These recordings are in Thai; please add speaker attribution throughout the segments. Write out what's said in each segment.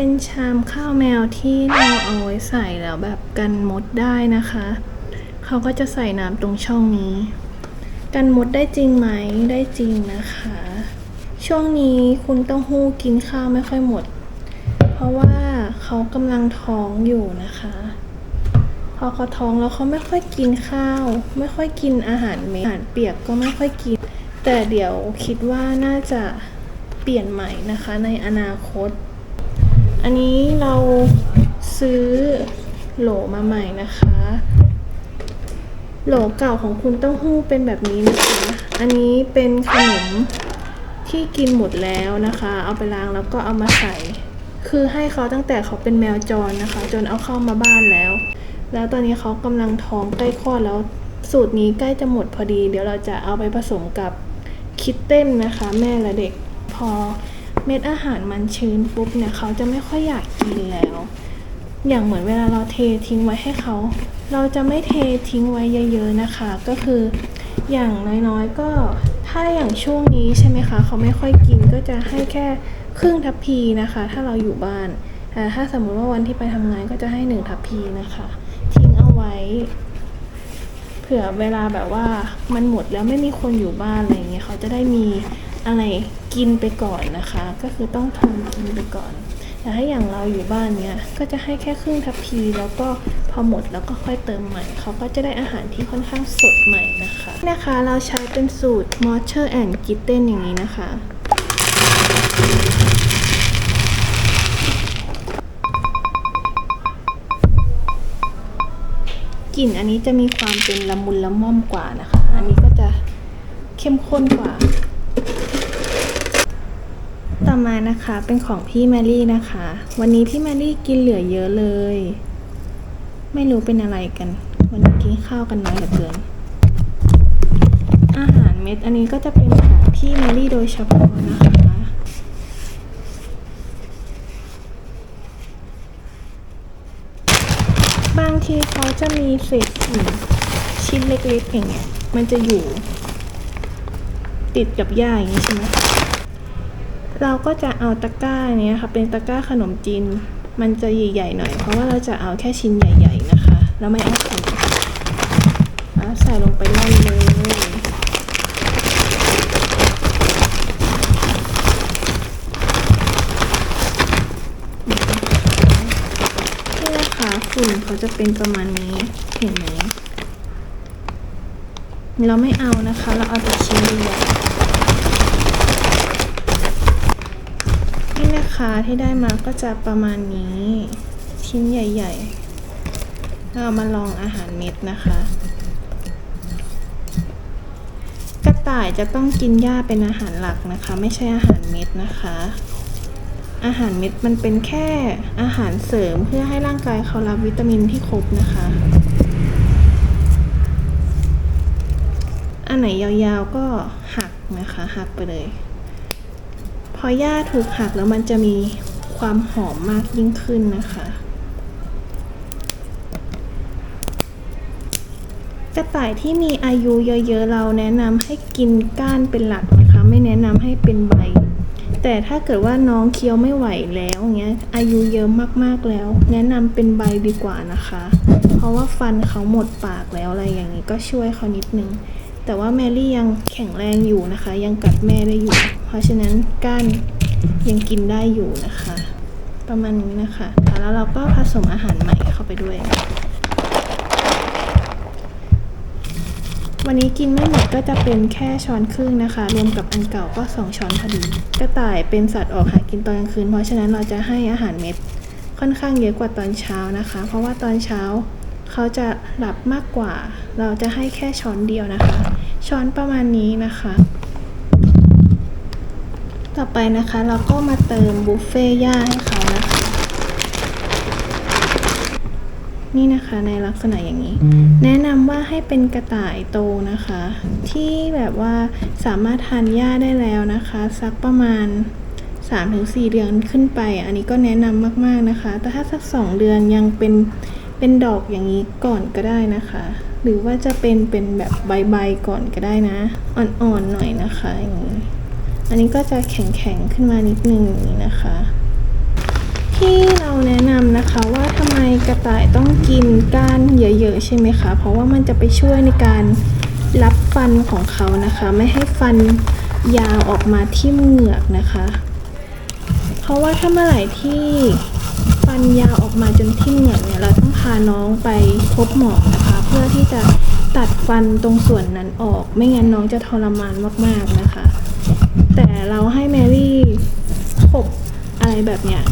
Speaker 1: เป็นชามข้าวแมวที่เราเอาไว้ใส่แล้วแบบกันมดได้นะคะ เขาก็จะใส่น้ำตรงช่องนี้ กันมดได้จริงไหมได้จริงนะคะ ช่วงนี้คุณต้าหู้กินข้าวไม่ค่อยหมด เพราะว่าเขากำลังท้องอยู่นะคะ พอเขาท้องแล้วเขาไม่ค่อยกินข้าว ไม่ค่อยกินอาหารเม็ดอาหารเปียกก็ไม่ค่อยกิน แต่เดี๋ยวคิดว่าน่าจะเปลี่ยนใหม่นะคะในอนาคต อันนี้เราซื้อโหลมาใหม่นะคะ โหลเก่าของคุณเต้าหู้เป็นแบบนี้นะคะ อันนี้เป็นขนมที่กินหมดแล้วนะคะ เอาไปล้างแล้วก็เอามาใส่ คือให้เขาตั้งแต่เขาเป็นแมวจรนะคะ จนเอาเข้ามาบ้านแล้ว แล้วตอนนี้เขากำลังท้องใกล้คลอดแล้ว สูตรนี้ใกล้จะหมดพอดี เดี๋ยวเราจะเอาไปผสมกับคิตเต้นนะคะ แม่และเด็กพอ เม็ดอาหารมันชื้นปุ๊บเนี่ยเขาจะไม่ค่อยอยากกินแล้ว อย่างเหมือนเวลาเราเททิ้งไว้ให้เขา เราจะไม่เททิ้งไว้เยอะๆนะคะ ก็คืออย่างน้อยๆก็ถ้าอย่างช่วงนี้ใช่ไหมคะเขาไม่ค่อยกินก็จะให้แค่ครึ่งทัพพีนะคะ ถ้าเราอยู่บ้านแต่ถ้าสมมุติว่าวันที่ไปทำงานก็จะให้หนึ่งทัพพีนะคะ ทิ้งเอาไว้เผื่อเวลาแบบว่ามันหมดแล้วไม่มีคนอยู่บ้านอะไรเงี้ยเขาจะได้มี อะไรกินไปก่อนนะคะ ก็คือต้องทนกินไปก่อนแต่ถ้าอย่างเราอยู่บ้านเนี้ยก็จะให้แค่ครึ่งทัพพีแล้วก็พอหมดแล้วก็ค่อยเติมใหม่เขาก็จะได้อาหารที่ค่อนข้างสดใหม่นะคะนะคะเราใช้เป็นสูตร m o r t u r and g i t t e n อย่างนี้นะคะกลิ่นอันนี้จะมีความเป็นละมุนละม่อมกว่านะคะ อันนี้ก็จะเข้มข้นกว่า ต่อมานะคะเป็นของพี่แมรี่นะคะ วันนี้พี่แมรี่กินเหลือเยอะเลย ไม่รู้เป็นอะไรกัน วันนี้กินข้าวกันน้อยเหลือเกิน อาหารเม็ดอันนี้ก็จะเป็นของพี่แมรี่โดยเฉพาะนะคะบางทีเขาจะมีเศษหินชิ้นเล็กๆอย่างเงี้ยมันจะอยู่ ติดกับหญ้าอย่างนี้ใช่ไหม เราก็จะเอาตะกร้าเนี้ยค่ะเป็นตะกร้าขนมจีนมันจะใหญ่ๆหน่อย เพราะว่าเราจะเอาแค่ชิ้นใหญ่ ๆนะคะ แล้วไม่เอาใส่แล้วใส่ลงไปล่นเลยนี่นะคะฝุ่นเขาจะเป็นประมาณนี้เห็นไหมเราไม่เอานะคะ เราเอาแต่ชิ้นใหญ่ นะคะที่ได้มาก็จะประมาณนี้ ชิ้นใหญ่ๆเรามาลองอาหารเม็ดนะคะ กระต่ายจะต้องกินหญ้าเป็นอาหารหลักนะคะ ไม่ใช่อาหารเม็ดนะคะ อาหารเม็ดมันเป็นแค่อาหารเสริมเพื่อให้ร่างกายเขารับวิตามินที่ครบนะคะอันไหนยาวๆก็หักนะคะ หักไปเลย พอหญ้าถูกหักแล้วมันจะมีความหอมมากยิ่งขึ้นนะคะ กระต่ายที่มีอายุเยอะๆเราแนะนำให้กินก้านเป็นหลักนะคะ ไม่แนะนำให้เป็นใบ แต่ถ้าเกิดว่าน้องเคี้ยวไม่ไหวแล้วเงี้ยอายุเยอะมากๆแล้ว แนะนำเป็นใบดีกว่านะคะ เพราะว่าฟันเขาหมดปากแล้วอะไรอย่างนี้ก็ช่วยเขานิดนึงแต่ว่าแมรี่ยังแข็งแรงอยู่นะคะ ยังกัดแม่ได้อยู่ เพราะฉะนั้นก้านยังกินได้อยู่นะคะ ประมาณนี้นะคะ แล้วเราก็ผสมอาหารใหม่เข้าไปด้วย วันนี้กินไม่หมดก็จะเป็นแค่ช้อนครึ่งนะคะ รวมกับอันเก่าก็ 2 ช้อนพอดีกระต่ายเป็นสัตว์ออกหากินตอนกลางคืน เพราะฉะนั้นเราจะให้อาหารเม็ดค่อนข้างเยอะกว่าตอนเช้านะคะ เพราะว่าตอนเช้าเขาจะหลับมากกว่า เราจะให้แค่ช้อนเดียวนะคะ ช้อนประมาณนี้นะคะ ต่อไปนะคะเราก็มาเติมบุฟเฟ่ต์ย่าให้เขานะคะ นี่นะคะในลักษณะอย่างนี้ แนะนำว่าให้เป็นกระต่ายโตนะคะ ที่แบบว่าสามารถทานหญ้าได้แล้วนะคะ สักประมาณ 3-4 เดือนขึ้นไป อันนี้ก็แนะนำมากๆนะคะ แต่ถ้าสัก 2 เดือนยังเป็นเป็นดอกอย่างนี้ก่อนก็ได้นะคะ หรือว่าจะเป็นเป็นแบบใบๆก่อนก็ได้นะ อ่อนๆหน่อยนะคะอย่างนี้ อันนี้ก็จะแข็งๆขึ้นมานิดนึงอย่างนี้นะคะ ที่เราแนะนำนะคะว่าทำไมกระต่ายต้องกินก้านเยอะๆใช่ไหมคะ เพราะว่ามันจะไปช่วยในการรับฟันของเขานะคะ ไม่ให้ฟันยาวออกมาที่เหงือกนะคะ เพราะว่าถ้าเมื่อไหร่ที่ฟันยาวออกมาจนที่เหงือกเนี่ยเราต้องพาน้องไปพบหมอนะคะ เพื่อที่จะตัดฟันตรงส่วนนั้นออก ไม่งั้นน้องจะทรมานมากๆนะคะ เราให้แมรี่ขบอะไรแบบเนี้ย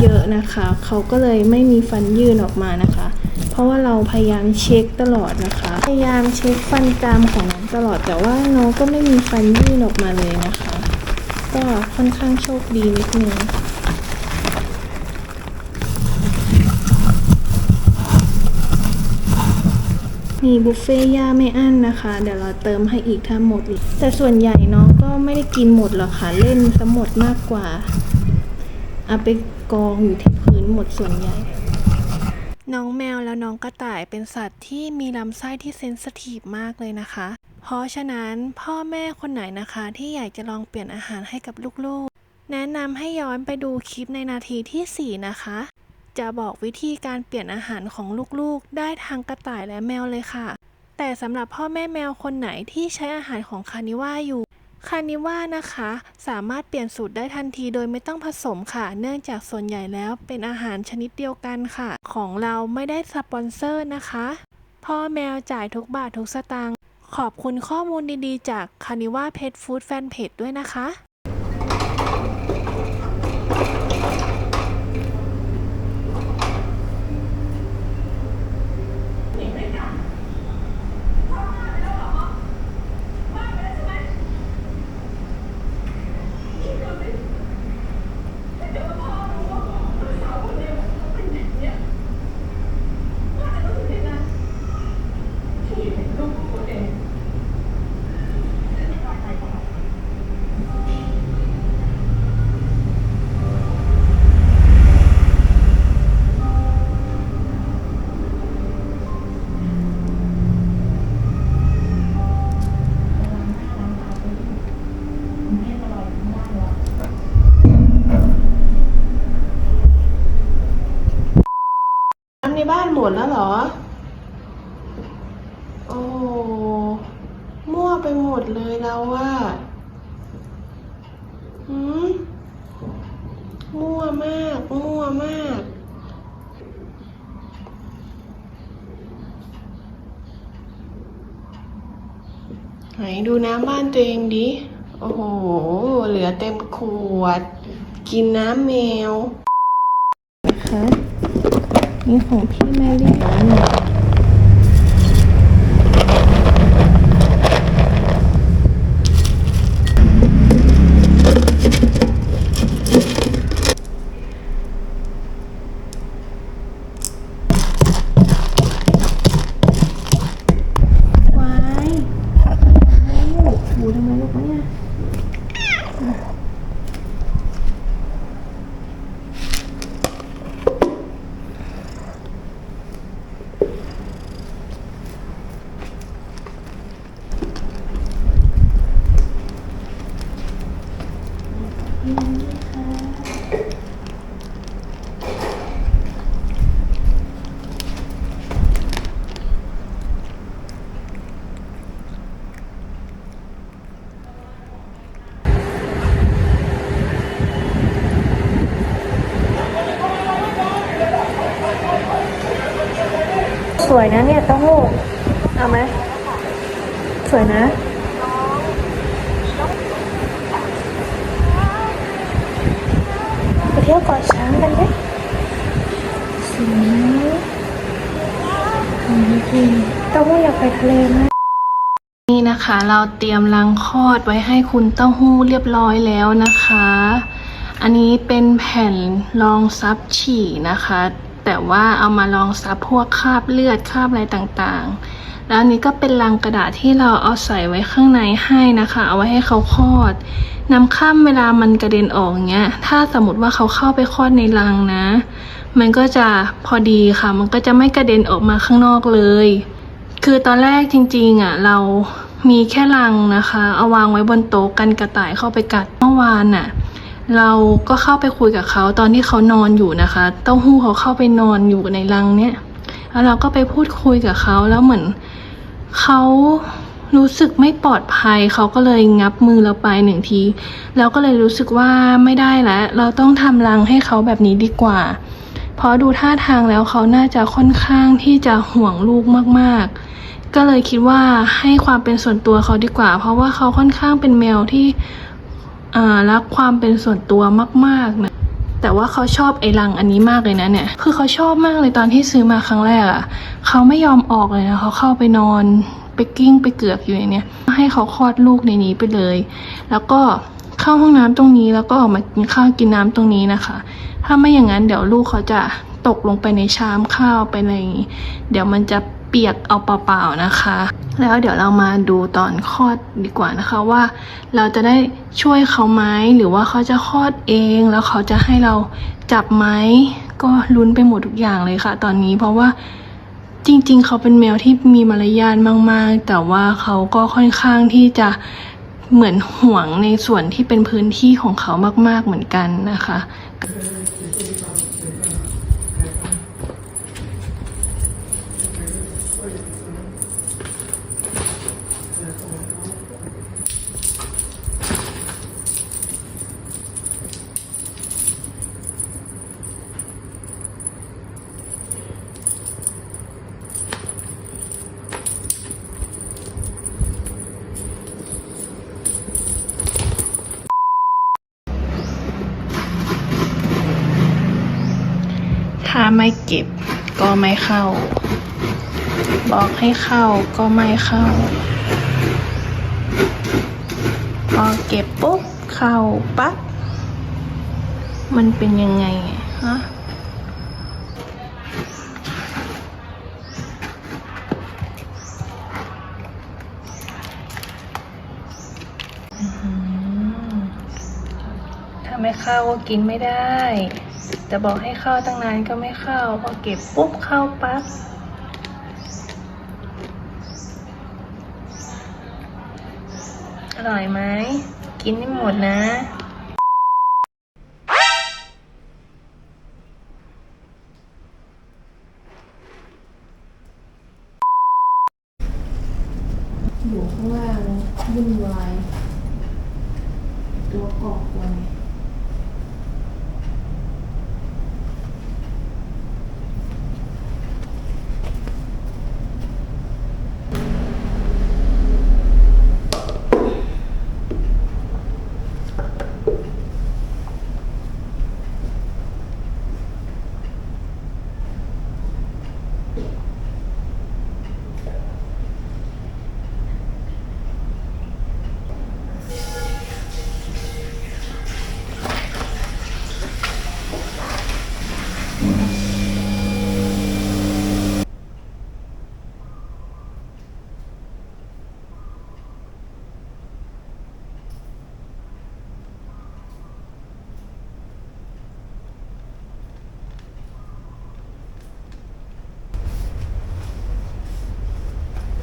Speaker 1: เยอะๆนะคะ เขาก็เลยไม่มีฟันยื่นออกมานะคะ เพราะว่าเราพยายามเช็คตลอดนะคะ พยายามเช็คฟันกรามของน้องตลอดแต่ว่าน้องก็ไม่มีฟันยื่นออกมาเลยนะคะ ก็ค่อนข้างโชคดีนิดนึง มีบุฟเฟ่ย่าไม่อั้นนะคะ เดี๋ยวเราเติมให้อีกถ้าหมดอีกแต่ส่วนใหญ่น้องก็ไม่ได้กินหมดหรอกค่ะ เล่นซะหมดมากกว่าเอาไปกองอยู่ที่พื้นหมดส่วนใหญ่ น้องแมวแล้วน้องกระต่ายเป็นสัตว์ที่มีลำไส้ที่เซนสทีฟมากเลยนะคะ เพราะฉะนั้นพ่อแม่คนไหนนะคะ ที่อยากจะลองเปลี่ยนอาหารให้กับลูกๆ แนะนำให้ย้อนไปดูคลิปในนาทีที่ 4 นะคะ จะบอกวิธีการเปลี่ยนอาหารของลูกๆ ได้ทางกระต่ายและแมวเลยค่ะ แต่สำหรับพ่อแม่แมวคนไหนที่ใช้อาหารของคานิว่าอยู่ คานิว่านะคะ สามารถเปลี่ยนสูตรได้ทันทีโดยไม่ต้องผสมค่ะ เนื่องจากส่วนใหญ่แล้วเป็นอาหารชนิดเดียวกันค่ะ ของเราไม่ได้สปอนเซอร์นะคะ พ่อแมวจ่ายทุกบาททุกสตางค์ขอบคุณข้อมูลดีๆ จากคานิว่าเพ t ฟู้ดแฟนเพจด้วยนะคะ น้ำในบ้านหมดแล้วเหรอ โอ้มั่วไปหมดเลยเราว่าหืมมั่ว มั่วมาก ไหนดูน้ำบ้านตัวเองดิ โอ้โห เหลือเต็มขวด กินน้ำแมวนะคะนี่ของพี่แมรี่วายถูทำไมลูกวะเนี่ย สวยนะเนี่ยเต้าหู้เอาไหมสวยนะไปเที่ยวเกาะช้างกันไหมสวยเต้าหู้อยากไปทะเลมากนี่นะคะเราเตรียมรังคลอดไว้ให้คุณเต้าหู้เรียบร้อยแล้วนะคะ อันนี้เป็นแผ่นรองซับฉี่นะคะ แต่ว่าเอามารองซับพวกคราบเลือดคราบอะไรต่างๆ แล้วนนี้ก็เป็นลังกระดาษที่เราเอาใส่ไว้ข้างในให้นะคะ เอาไว้ให้เขาคลอดน้ำข้ามเวลามันกระเด็นออกเงี้ย ถ้าสมมติว่าเขาเข้าไปคลอดในรังนะ มันก็จะพอดีค่ะ มันก็จะไม่กระเด็นออกมาข้างนอกเลย คือตอนแรกจริงๆอะเรามีแค่รังนะคะ เอาวางไว้บนโต๊ะกันกระต่ายเข้าไปกัดเมื่อวานอะ เราก็เข้าไปคุยกับเขาตอนที่เขานอนอยู่นะคะ เต้าหู้เขาเข้าไปนอนอยู่ในรังเนี้ยแล้วเราก็ไปพูดคุยกับเขาแล้วเหมือนเขารู้สึกไม่ปลอดภัย เขาก็เลยงับมือเราไปหนึ่งทีเราก็เลยรู้สึกว่าไม่ได้แล้วเราต้องทำรังให้เขาแบบนี้ดีกว่า เพราะดูท่าทางแล้วเขาน่าจะค่อนข้างที่จะห่วงลูกมากๆ ก็เลยคิดว่าให้ความเป็นส่วนตัวเขาดีกว่า เพราะว่าเขาค่อนข้างเป็นแมวที่ รักความเป็นส่วนตัวมากๆนะแต่ว่าเขาชอบไอ้รังอันนี้มากเลยนะเนี่ย คือเขาชอบมากเลยตอนที่ซื้อมาครั้งแรกอะ่ะ เขาไม่ยอมออกเลยนะเขาเข้าไปนอนไปกิ้งไปเกือกอยู่ในเนี้ยให้เขาคลอดลูกในนี้ไปเลย แล้วก็เข้าห้องน้ำตรงนี้แล้วก็ออกมากินข้าวกินน้ำตรงนี้นะคะ ถ้าไม่อย่างนั้นเดี๋ยวลูกเขาจะตกลงไปในชามข้าวไปอะไรอย่างงี้ เดี๋ยวมันจะ เปียกเอาเปล่าๆนะคะ แล้วเดี๋ยวเรามาดูตอนคลอดดีกว่านะคะว่าเราจะได้ช่วยเขาไหมหรือว่าเขาจะคลอดเอง แล้วเขาจะให้เราจับไหมก็ลุ้นไปหมดทุกอย่างเลยค่ะ ตอนนี้เพราะว่าจริงๆ เขาเป็นแมวที่มีมารยาทมากๆ แต่ว่าเขาก็ค่อนข้างที่จะเหมือนห่วงในส่วนที่เป็นพื้นที่ของเขามาก ๆเหมือนกันนะคะ ถ้าไม่เก็บก็ไม่เข้า บอกให้เข้าก็ไม่เข้า พอเก็บปุ๊บเข้าปั๊บมันเป็นยังไงฮะถ้าไม่เข้าก็กินไม่ได้ จะบอกให้เข้าตั้งนานก็ไม่เข้า พอเก็บปุ๊บเข้าปั๊บอร่อยไหม กินไม่หมดนะ อยู่ข้างล่างวุ่นวาย ตัวก่อกวน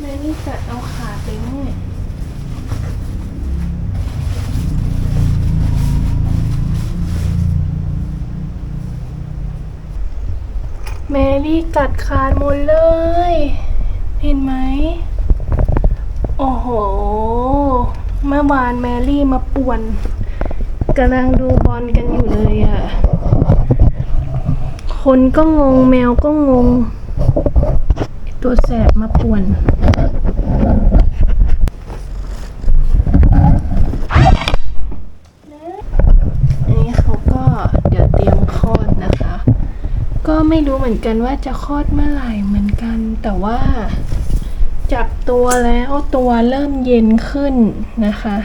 Speaker 1: แม่นี่จะเอาขาไปเนี่ย แมรี่กัดขาดหมดเลย เห็นไหม โอ้โห เมื่อวานแมรี่มาป่วนกำลังดูบอลกันอยู่เลยอะ่ะคนก็งงแมวก็งง ตัวแสบมาป่วน ไม่รู้เหมือนกันว่าจะคลอดเมื่อไหร่เหมือนกัน แต่ว่าจับตัวแล้วตัวเริ่มเย็นขึ้นนะคะ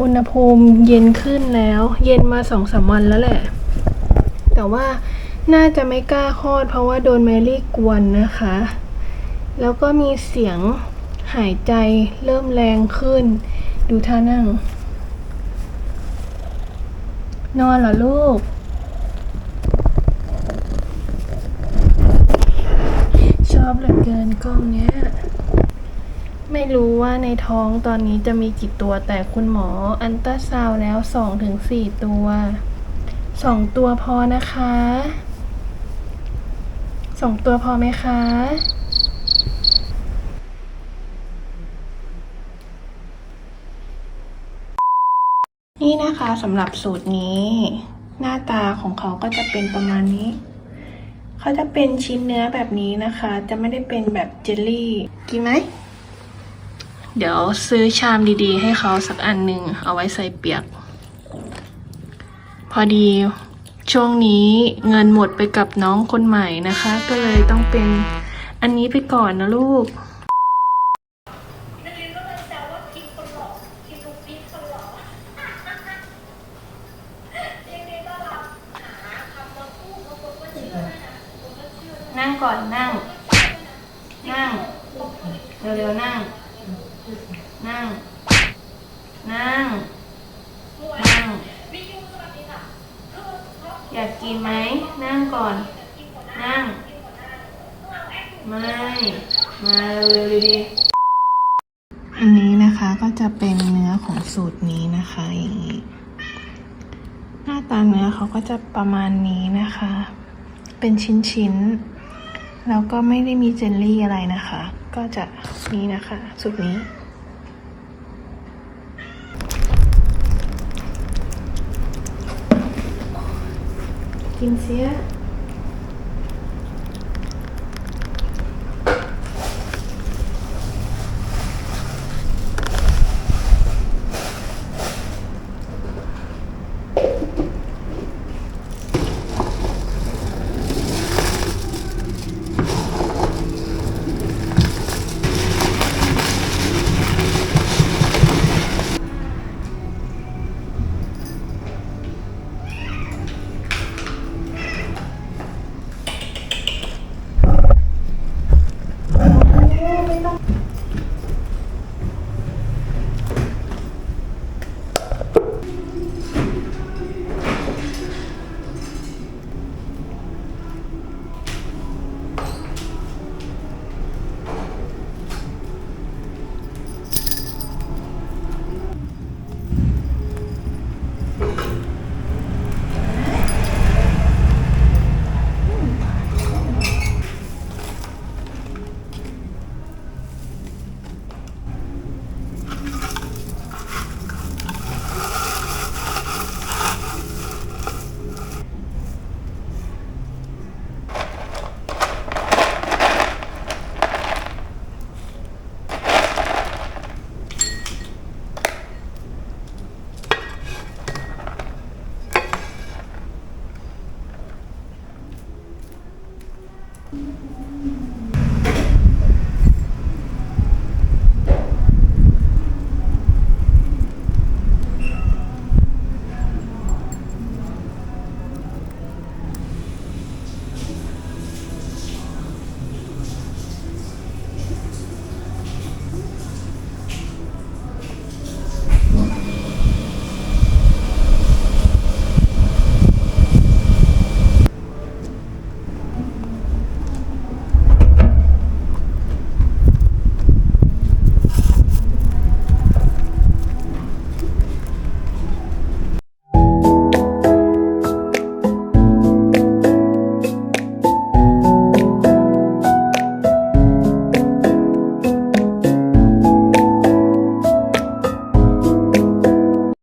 Speaker 1: อุณหภูมิเย็นขึ้นแล้ว เย็นมาสองสามวันแล้วแหละ แต่ว่าน่าจะไม่กล้าคลอดเพราะว่าโดนแมรี่กวนนะคะ แล้วก็มีเสียงหายใจเริ่มแรงขึ้น ดูท่านั่ง นอนเหรอลูก ชอบเหลือเกินกล้องเนี้ย ไม่รู้ว่าในท้องตอนนี้จะมีกี่ตัวแต่คุณหมออันตราซาวแล้วสองถึงสี่ตัวสองตัวพอนะคะสองตัวพอไหมคะนี่นะคะสำหรับสูตรนี้ หน้าตาของเขาก็จะเป็นประมาณนี้ เขาจะเป็นชิ้นเนื้อแบบนี้นะคะ จะไม่ได้เป็นแบบเจลลี่ กินไหม เดี๋ยวซื้อชามดีๆ ให้เขาสักอันหนึ่งเอาไว้ใส่เปียก พอดีช่วงนี้เงินหมดไปกับน้องคนใหม่นะคะ ก็เลยต้องเป็นอันนี้ไปก่อนนะลูก ก่อนนั่ง นั่ง เร็วๆนั่ง นั่ง นั่ง นั่ง อยากกินไหม นั่งก่อน นั่ง ไม่ มาเร็วๆดีอันนี้นะคะก็จะเป็นเนื้อของสูตรนี้นะคะอย่างนี้หน้าตาเนื้อเขาก็จะประมาณนี้นะคะ เป็นชิ้นๆ แล้วก็ไม่ได้มีเจลลี่อะไรนะคะ ก็จะนี้นะคะสูตรนี้กินเสีย